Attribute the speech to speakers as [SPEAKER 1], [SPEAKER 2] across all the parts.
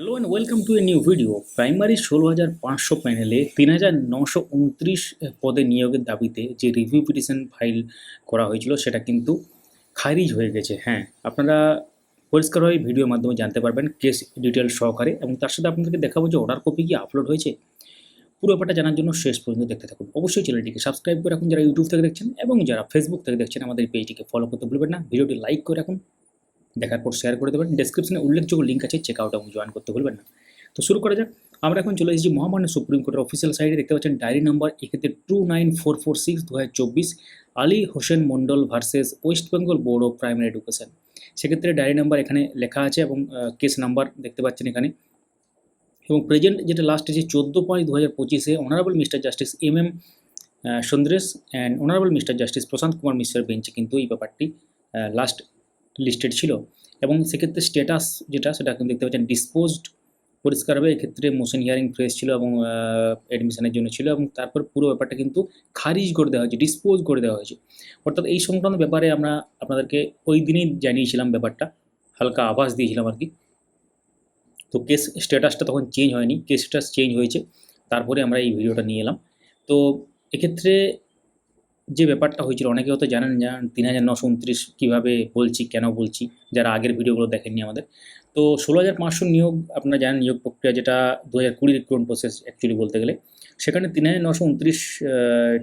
[SPEAKER 1] Hello and welcome to a new video primary ষোলো হাজার পাঁচশো প্যানেলে তিন হাজার নশো উনত্রিশ পদে নিয়োগের দাবিতে যে রিভিউ পিটিশন ফাইল করা হয়েছিল সেটা কিন্তু খারিজ হয়ে গেছে। হ্যাঁ আপনারা পরিষ্কারভাবে ভিডিওর মাধ্যমে জানতে পারবেন কেস ডিটেল সহকারে এবং তার সাথে আপনাদেরকে দেখাবো যে অর্ডার কপি কি আপলোড হয়েছে। পুরো ব্যাপারটা জানার জন্য শেষ পর্যন্ত দেখতে থাকুন। অবশ্যই চ্যানেলটিকে সাবস্ক্রাইব করে রাখুন যারা ইউটিউব থেকে দেখছেন এবং যারা ফেসবুক থেকে দেখছেন আমাদের পেজটিকে ফলো করতে ভুলবেন না। ভিডিওটি লাইক করে রাখুন। দেখার পর শেয়ার করে দেবেন। ডেসক্রিপশনে উল্লেখযোগ্য লিঙ্ক আছে চেক আউট এবং জয়েন করতে ভুলবেন না। তো শুরু করা যাক। আমরা এখন চলে এসেছি মহামান্য সুপ্রিম কোর্টের অফিসিয়াল সাইটে দেখতে পাচ্ছেন ডায়েরি নাম্বার এক্ষেত্রে two nine four four six দু হাজার চব্বিশ। Ali Hossain Mondal versus West Bengal board of primary education সেক্ষেত্রে ডায়েরি নাম্বার এখানে লেখা আছে এবং কেস নাম্বার দেখতে পাচ্ছেন এখানে। এবং প্রেজেন্ট যেটা লাস্ট আছে চোদ্দ পাঁচ দু হাজার পঁচিশে honourable mister justice M M Sundresh and honourable mister justice Prashant Kumar মিশ্রের বেঞ্চে কিন্তু এই ব্যাপারটি লাস্ট লিস্টেড ছিল এবং সেক্ষেত্রে স্ট্যাটাস যেটা, সেটা কিন্তু দেখতে পাচ্ছেন ডিসপোজড পরিষ্কারভাবে এক্ষেত্রে মোশন হিয়ারিং ফ্রেস ছিল এবং অ্যাডমিশনের জন্য ছিল এবং তারপর পুরো ব্যাপারটা কিন্তু খারিজ করে দেওয়া হয়েছে ডিসপোজ করে দেওয়া হয়েছে। অর্থাৎ এই সংক্রান্ত ব্যাপারে আমরা আপনাদেরকে ওই দিনই জানিয়েছিলাম ব্যাপারটা, হালকা আভাস দিয়েছিলাম আর কি। তো কেস স্ট্যাটাসটা তখন চেঞ্জ হয়নি কেস স্ট্যাটাস চেঞ্জ হয়েছে, তারপরে আমরা এই ভিডিওটা নিয়ে এলাম। তো এক্ষেত্রে যে ব্যাপারটা হয়েছিল অনেকে হয়তো জানেন না, তিন হাজার নশো উনত্রিশ কীভাবে বলছি, কেন বলছি, যারা আগের ভিডিওগুলো দেখেননি আমাদের। তো ষোলো হাজার পাঁচশো নিয়োগ আপনারা জানেন, নিয়োগ প্রক্রিয়া যেটা দু হাজার কুড়ি রিক্রুটমেন্ট প্রসেস অ্যাকচুয়ালি বলতে গেলে। সেখানে তিন হাজার নশো উনত্রিশ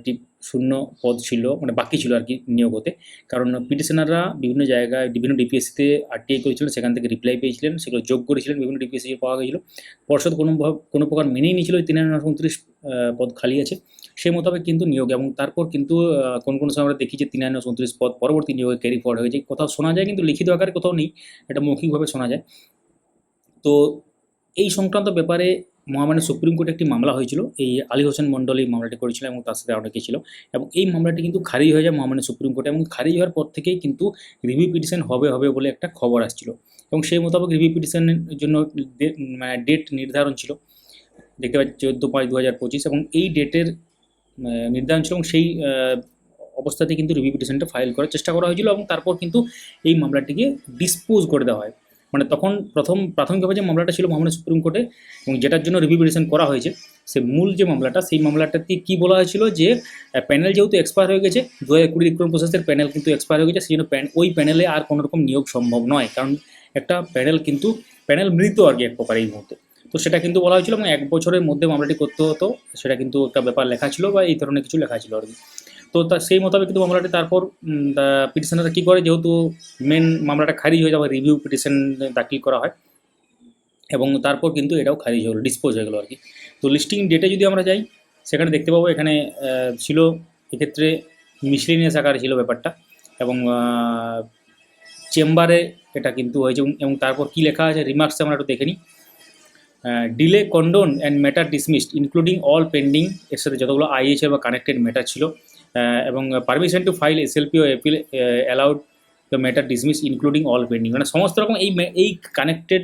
[SPEAKER 1] টি শূন্য পদ ছিল মানে বাকি ছিল আর কি নিয়োগ হতে। কারণ পিটিশনাররা বিভিন্ন জায়গায় বিভিন্ন ডিপিএসসিতে আরটিআই করেছিলেন, সেখান থেকে রিপ্লাই পেয়েছিলেন, সেগুলো যোগ করেছিলেন, বিভিন্ন ডিপিএসসি পাওয়া গেছিল। পর্ষদ কোনো কোনো প্রকার মেনেই নিয়েছিল তিন হাজার নশো উনত্রিশ পদ খালি আছে। সেই মোতাবেক কিন্তু নিয়োগ এবং তারপর কিন্তু কোন কোন সময় আমরা দেখি যে তিন হাজার নশো উনত্রিশ পদ পরবর্তী নিয়োগে ক্যারি ফরওয়ার্ড হয়েছে। কোথাও শোনা যায় কিন্তু লিখিত আকারে কোথাও নেই, এটা মৌখিকভাবে শোনা যায়। তো এই সংক্রান্ত ব্যাপারে মহামান্য সুপ্রিম কোর্টে একটি মামলা হয়েছিল। এই আলী হোসেন মণ্ডল এই মামলাটি করেছিল এবং তার সাথে অনেকে ছিল। এবং এই মামলাটি কিন্তু খারিজ হয়ে যায় মহামান্য সুপ্রিম কোর্টে এবং খারিজ হওয়ার পর থেকেই কিন্তু রিভিউ পিটিশন হবে হবে বলে একটা খবর আসছিল। এবং সেই মোতাবেক রিভিউ পিটিশনের জন্য মানে ডেট নির্ধারণ ছিল। দেখতে পাচ্ছি চোদ্দ পাঁচ দু হাজার পঁচিশ এবং এই ডেটের নির্ধারণ ছিল এবং সেই অবস্থাতে কিন্তু রিভিউ পিটিশনটা ফাইল করার চেষ্টা করা হয়েছিল এবং তারপর কিন্তু এই মামলাটিকে ডিসপোজ করে দেওয়া হয়। মানে তখন প্রথম, প্রাথমিকভাবে যে মামলাটা ছিল মহামান্য সুপ্রিম কোর্টে এবং যেটার জন্য রিভিউ পিটিশন করা হয়েছে, সে মূল যে মামলাটা, সেই মামলাটাতে কী বলা হয়েছিল যে প্যানেল যেহেতু এক্সপায়ার হয়ে গেছে দু হাজার কুড়ি রিক্রুটমেন্ট প্রসেসের প্যানেল কিন্তু এক্সপায়ার হয়ে গেছে, সেই জন্য ওই প্যানেলে আর কোনো রকম নিয়োগ সম্ভব নয়। কারণ একটা প্যানেল কিন্তু প্যানেল মৃত আর কি এক প্রকার এই মুহূর্তে। তো সেটা কিন্তু বলা হয়েছিল এবং এক বছরের মধ্যে মামলাটি করতে হতো, সেটা কিন্তু একটা ব্যাপার লেখা ছিল বা এই ধরনের কিছু লেখা ছিল আর কি। তো সেই মোতাবেক কিন্তু মামলাটি তারপর পিটিশনাররা কী করে? যেহেতু মেন মামলাটা খারিজ হয়ে যাবে রিভিউ পিটিশন দাখিল করা হয় এবং তারপর কিন্তু এটাও খারিজ হলো ডিসপোজ হয়ে গেলো আর কি। তো লিস্টিং ডেটে যদি আমরা যাই, সেখানে দেখতে পাবো এখানে ছিল এক্ষেত্রে মিসলিনিয়াস আকারে ছিল ব্যাপারটা এবং চেম্বারে এটা কিন্তু হয়েছে এবং তারপর কী লেখা আছে রিমার্কসে আমরা একটু দেখে নিই। Delay condone and matter dismissed including all pending এর সাথে যতগুলো আইএইচএর বা কানেক্টেড ম্যাটার ছিল এবং permission to file SLP O appeal allowed the matter dismiss including all pending মানে সমস্ত রকম এই এই কানেক্টেড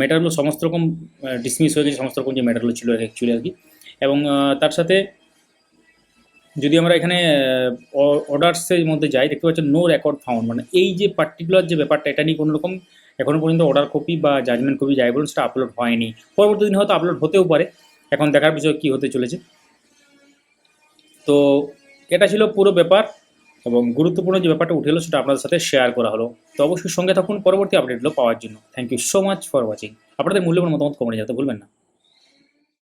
[SPEAKER 1] ম্যাটারগুলো সমস্ত রকম ডিসমিস হয়ে গেছে সমস্ত রকম যে ম্যাটারগুলো ছিল অ্যাকচুয়ালি আর কি। এবং তার সাথে যদি আমরা এখানে অর্ডার্সের মধ্যে যাই, দেখতে পাচ্ছি নো রেকর্ড ফাউন্ড মানে এই যে পার্টিকুলার যে ব্যাপারটা, এটা নিয়ে কোনো রকম এখনও পর্যন্ত অর্ডার কপি বা জাজমেন্ট কপি যাই বলুন, সেটা আপলোড হয়নি। পরবর্তী দিন হয়তো আপলোড হতেও পারে। এখন দেখার বিষয় কী হতে চলেছে। তো এটা ছিল পুরো ব্যাপার এবং গুরুত্বপূর্ণ যে ব্যাপারটা উঠে এলো সেটা আপনাদের সাথে শেয়ার করা হলো। তো অবশ্যই সঙ্গে থাকুন, পরবর্তী আপডেটগুলো পাওয়ার জন্য। Thank you so much for watching আপনাদের মূল্যবান মতামত কমে যেতে ভুলবেন না।